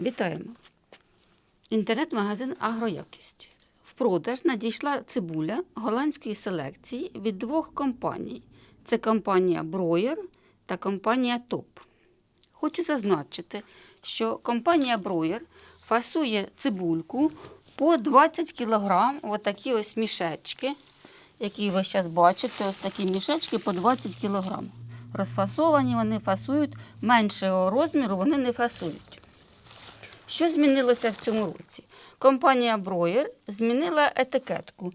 Вітаємо! Інтернет-магазин Агроякість. В продаж надійшла цибуля голландської селекції від двох компаній. Це компанія Броєр та компанія Топ. Хочу зазначити, що компанія Броєр фасує цибульку по 20 кг отакі ось мішечки, які ви зараз бачите, ось такі мішечки по 20 кг. Розфасовані вони фасують меншого розміру, вони не фасують. Що змінилося в цьому році? Компанія Броєр змінила етикетку.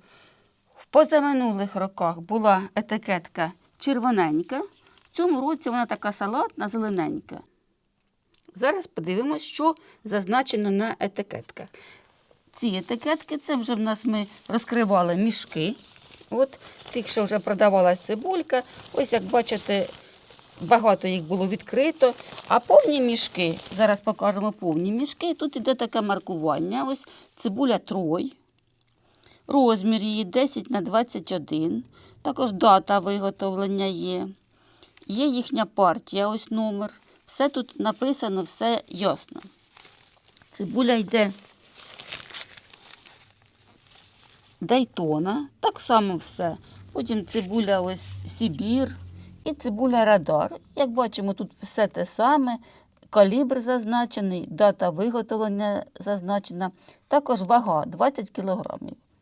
В позаминулих роках була етикетка червоненька, в цьому році вона така салатна, зелененька. Зараз подивимось, що зазначено на етикетках. Ці етикетки, це вже в нас ми розкривали мішки. От тих, що вже продавалась цибулька. Ось як бачите, багато їх було відкрито. А повні мішки, зараз покажемо повні мішки. Тут іде таке маркування. Ось цибуля трой. Розмір її 10 на 21. Також дата виготовлення є. Є їхня партія, ось номер. Все тут написано, все ясно. Цибуля йде Дайтона, так само все. Потім цибуля ось Сибір і цибуля Радар. Як бачимо, тут все те саме. Калібр зазначений, дата виготовлення зазначена. Також вага 20 кг.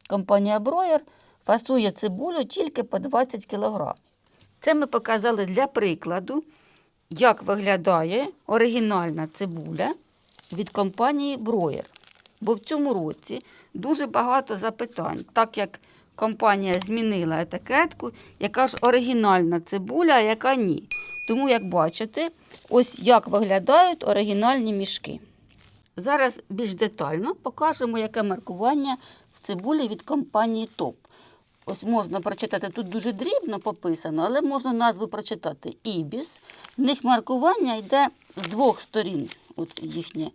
Компанія Броєр фасує цибулю тільки по 20 кг. Це ми показали для прикладу, як виглядає оригінальна цибуля від компанії Броєр. Бо в цьому році дуже багато запитань, так як компанія змінила етикетку, яка ж оригінальна цибуля, а яка ні. Тому, як бачите, ось як виглядають оригінальні мішки. Зараз більш детально покажемо, яке маркування в цибулі від компанії ТОП. Ось можна прочитати, тут дуже дрібно пописано, але можна назву прочитати Ібіс. В них маркування йде з двох сторін. От їхнє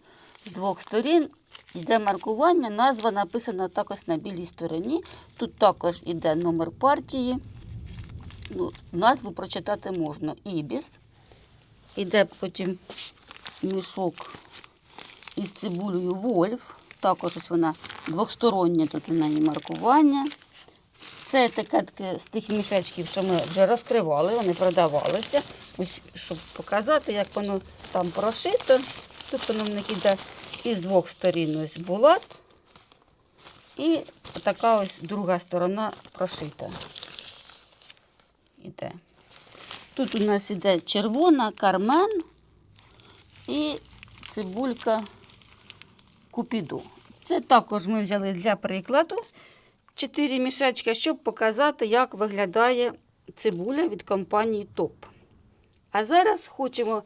з двох сторін йде маркування, назва написана також на білій стороні. Тут також йде номер партії. Ну, назву прочитати можна. Ібіс. Іде потім мішок із цибулею Вольф. Також ось вона двостороння тут у неї маркування. Це етикетки з тих мішечків, що ми вже розкривали, вони продавалися. Ось, щоб показати, як воно там прошито. Тут воно в них іде із двох сторін ось булат. І така ось друга сторона прошита. Іде. Тут у нас іде червона, кармен і цибулька купіду. Це також ми взяли для прикладу 4 мішечки, щоб показати, як виглядає цибуля від компанії ТОП. А зараз хочемо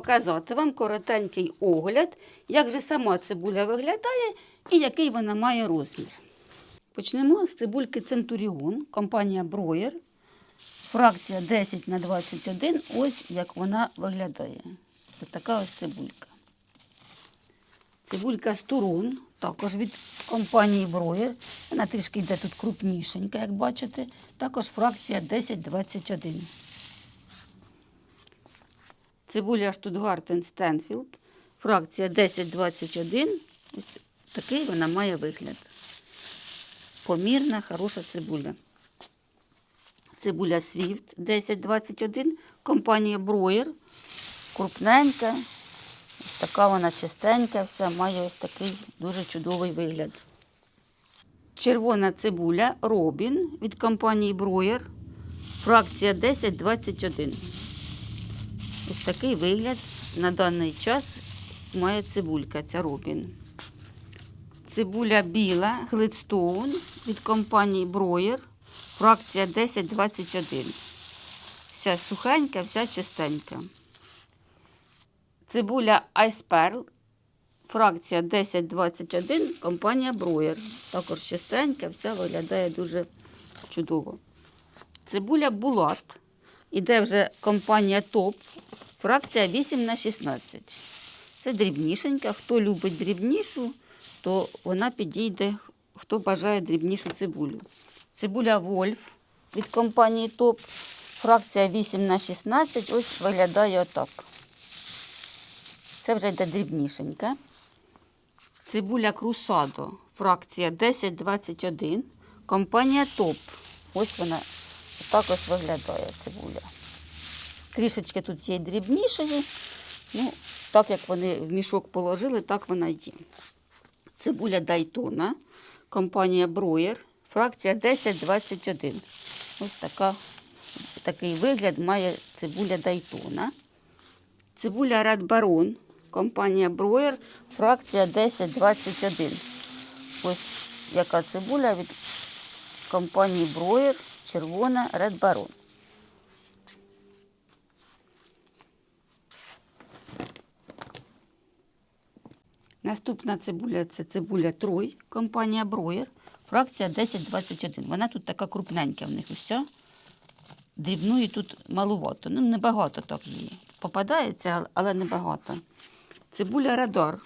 показати вам коротенький огляд, як же сама цибуля виглядає і який вона має розмір. Почнемо з цибульки Центуріон, компанія Броєр. Фракція 10 на 21. Ось як вона виглядає. Ось така ось цибулька. Цибулька Стурун, також від компанії Броєр. Вона трішки йде тут крупнішенька, як бачите. Також фракція 10-21. Цибуля Штутгартен Стенфілд. Фракція 10-21. Ось такий вона має вигляд. Помірна, хороша цибуля. Цибуля Свіфт 1021, компанія Броєр. Крупненька. Ось така вона чистенька, вся має ось такий дуже чудовий вигляд. Червона цибуля Робін від компанії Броєр. Фракція 1021. Ось такий вигляд на даний час має цибулька, ця Робін. Цибуля біла Глидстоун від компанії Броєр. Фракція 1021. Вся сухенька, вся чистенька. Цибуля Pearl. Фракція 1021, компанія Броєр. Також чистенька, вся виглядає дуже чудово. Цибуля Булат. Іде вже компанія Топ. Фракція 8 на 16. Це дрібнішенька. Хто любить дрібнішу, то вона підійде, хто бажає дрібнішу цибулю. Цибуля Вольф від компанії ТОП. Фракція 8 на 16. Ось виглядає отак. Це вже йде дрібнішенька. Цибуля Крусадо, фракція 1021, компанія ТОП. Ось вона також виглядає цибуля. Трішечки тут є дрібнішої. Ну, так як вони в мішок положили, так вона є. Цибуля Дайтона, компанія Броєр, фракція 1021. Ось така, такий вигляд має цибуля Дайтона. Цибуля Ред Барон, компанія Броєр, фракція 1021. Ось яка цибуля від компанії Броєр, червона Ред Барон. Наступна цибуля це цибуля Трой, компанія Броєр, фракція 1021. Вона тут така крупненька в них уся. Дрібної тут малувато. Ну, небагато так її. Попадається, але небагато. Цибуля Радар.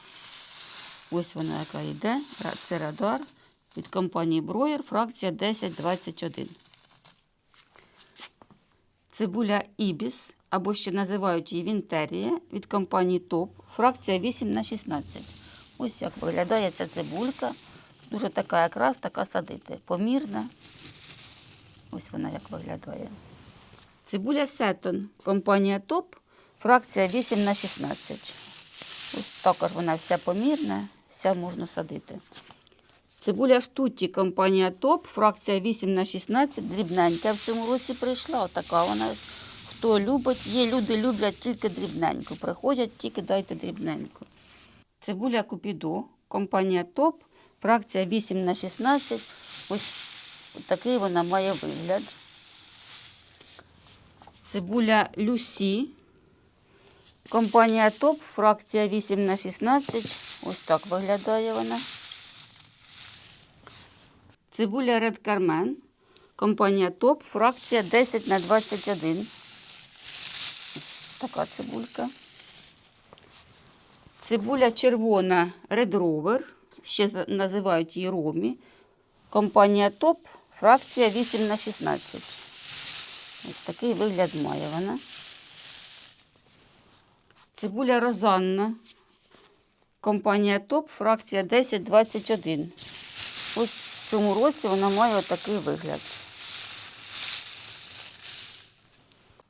Ось вона яка йде. Це Радар від компанії Броєр, фракція 1021. Цибуля Ібіс, або ще називають її Вінтерія від компанії ТОП, фракція 8 на 16. Ось як виглядає ця цибулька. Дуже така якраз, така садити. Помірна. Ось вона як виглядає. Цибуля Сетон, компанія ТОП, фракція 8 на 16. Ось також вона вся помірна, вся можна садити. Цибуля Штутті, компанія ТОП, фракція 8 на 16, дрібненька в цьому році прийшла. Отака вона. Хто любить, є люди люблять тільки дрібненьку. Приходять, тільки дайте дрібненьку. Цибуля Купідо, компанія ТОП, фракція 8 на 16. Ось такий вона має вигляд. Цибуля Люсі, компанія ТОП, фракція 8 на 16. Ось так виглядає вона. Цибуля Ред Кармен, компанія ТОП, фракція 10 на 21. Ось Така цибулька. Цибуля червона Red Rover, ще називають її Ромі. Компанія ТОП, фракція 8 на 16. Ось такий вигляд має вона. Цибуля Розанна. Компанія ТОП, фракція 1021. Ось в цьому році вона має отакий вигляд.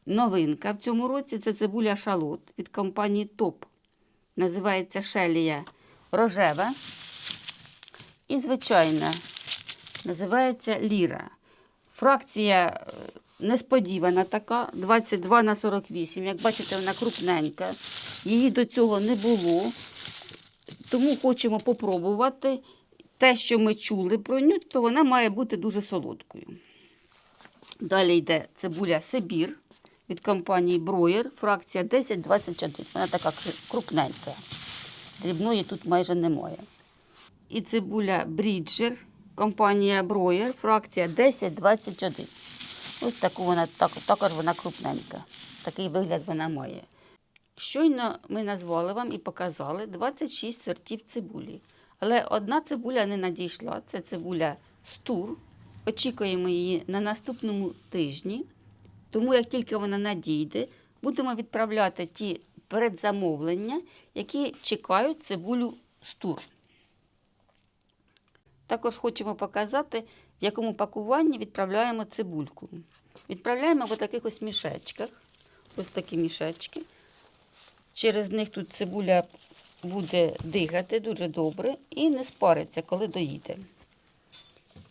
Новинка в цьому році це цибуля шалот від компанії ТОП. Називається шелія рожева. І звичайна називається ліра. Фракція е, несподівана така, 22 на 48. Як бачите, вона крупненька. Її до цього не було. Тому хочемо попробувати. Те, що ми чули про ню, то вона має бути дуже солодкою. Далі йде цибуля Сибір від компанії Броєр, фракція 1021. Вона така крупненька. Дрібної тут майже немає. І цибуля Бріджер, компанія Броєр, фракція 1021. Ось таку вона, так, також вона крупненька. Такий вигляд вона має. Щойно ми назвали вам і показали 26 сортів цибулі. Але одна цибуля не надійшла. Це цибуля стур. Очікуємо її на наступному тижні. Тому як тільки вона надійде, будемо відправляти ті передзамовлення, які чекають цибулю стур. Також хочемо показати, в якому пакуванні відправляємо цибульку. Відправляємо в таких ось мішечках. Ось такі мішечки. Через них тут цибуля буде дихати дуже добре і не спариться, коли доїде.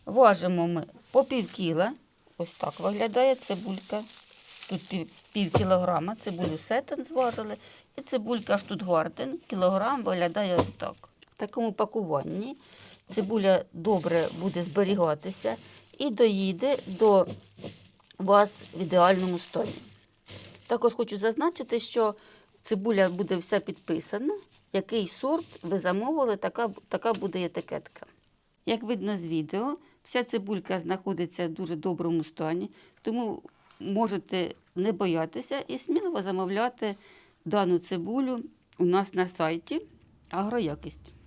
Важимо ми по пів кіла. Ось так виглядає цибулька. Тут пів, пів кілограма цибулю сетон зважили. І цибулька штутгартен, кілограм виглядає ось так. В такому пакуванні цибуля добре буде зберігатися і доїде до вас в ідеальному стані. Також хочу зазначити, що цибуля буде вся підписана. Який сорт ви замовили, така, така буде етикетка. Як видно з відео, вся цибулька знаходиться в дуже доброму стані, тому можете не боятися і сміливо замовляти дану цибулю у нас на сайті Агроякість.